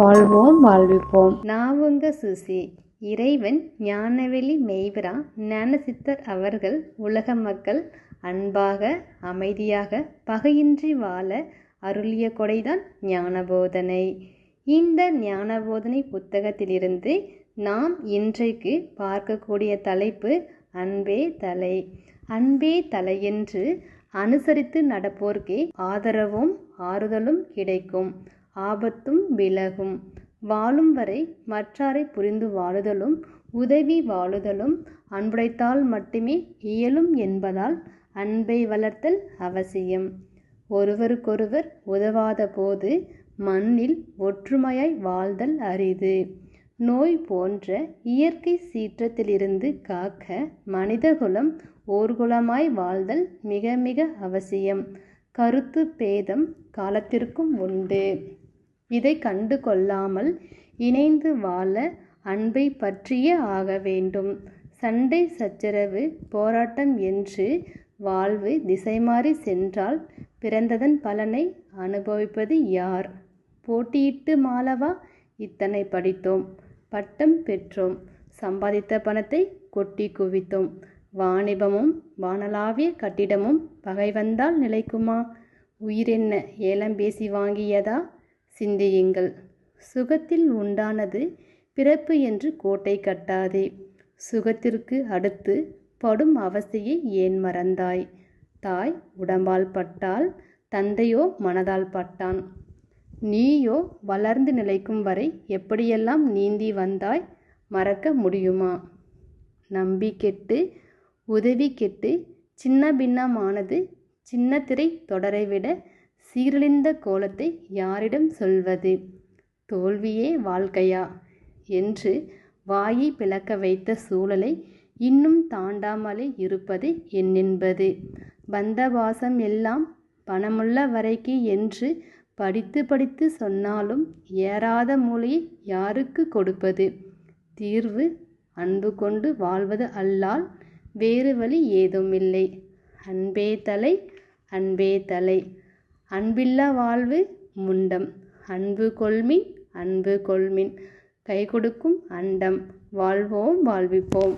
வாழ்வோம் வாழ்விப்போம். நாவுங்க சுசி இறைவன் ஞானவெளி மெய்வரா ஞானசித்தர் அவர்கள் உலக மக்கள் அன்பாக அமைதியாக பகையின்றி வாழ அருளிய கொடைதான் ஞானபோதனை. இந்த ஞானபோதனை புத்தகத்திலிருந்து நாம் இன்றைக்கு பார்க்கக்கூடிய தலைப்பு அன்பே தலை. அன்பே தலை என்று அனுசரித்து நடப்போர்க்கே ஆதரவும் ஆறுதலும் கிடைக்கும். ஆபத்தும் விலகும். வாழும் வரை மற்றாரை புரிந்து வாழுதலும் உதவி வாழுதலும் அன்புடைத்தால் மட்டுமே இயலும் என்பதால் அன்பை வளர்த்தல் அவசியம். ஒருவருக்கொருவர் உதவாத போது மண்ணில் ஒற்றுமையாய் வாழ்தல் அரிது. நோய் போன்ற இயற்கை சீற்றத்திலிருந்து காக்க மனிதகுலம் ஓர்குலமாய் வாழ்தல் மிக மிக அவசியம். கருத்து பேதம் காலத்திற்கும் உண்டு. இதை கண்டு கொள்ளாமல் இணைந்து வாழ அன்பை பற்றியே ஆக வேண்டும். சண்டை சச்சரவு போராட்டம் என்று வாழ்வு திசை மாறி சென்றால் பிறந்ததன் பலனை அனுபவிப்பது யார்? போட்டியிட்டு மாலவா? இத்தனை படித்தோம். பட்டம் பெற்றோம். சம்பாதித்த பணத்தை கொட்டி குவித்தோம். வாணிபமும் வானலாவிய கட்டிடமும் பகை வந்தால் நிலைக்குமா உயிரென்ன ஏலம் பேசி வாங்கியதா? சிந்தியுங்கள். சுகத்தில் உண்டானது பிறப்பு என்று கோட்டை கட்டாதே. சுகத்திற்கு அடுத்து படும் அவஸ்தையை ஏன் மறந்தாய்? தாய் உடம்பால் பட்டால் தந்தையோ மனதால் பட்டான். நீயோ வளர்ந்து நிலைக்கும் வரை எப்படியெல்லாம் நீந்தி வந்தாய் மறக்க முடியுமா? நம்பி கெட்டு உதவி கெட்டு சின்ன பின்னமானது சின்ன திரை தொடரை விட சீரழிந்த கோலத்தை யாரிடம் சொல்வது? தோல்வியே வாழ்க்கையா? என்று வாயை பிளக்க வைத்த சூழலை இன்னும் தாண்டாமலே இருப்பது என்னென்பது? பந்தவாசம் எல்லாம் பணமுள்ள வரைக்கு என்று படித்து படித்து சொன்னாலும் ஏறாத மூலையை யாருக்கு கொடுப்பது? தீர்வு அன்பு கொண்டு வாழ்வது அல்லால் வேறு வழி ஏதுமில்லை. அன்பே தலை அன்பே தலை. அன்பில்லா வாழ்வு முண்டம். அன்பு கொள்மின் அன்பு கொள்மின். கை கொடுக்கும் அண்டம். வாழ்வோம் வாழ்விப்போம்.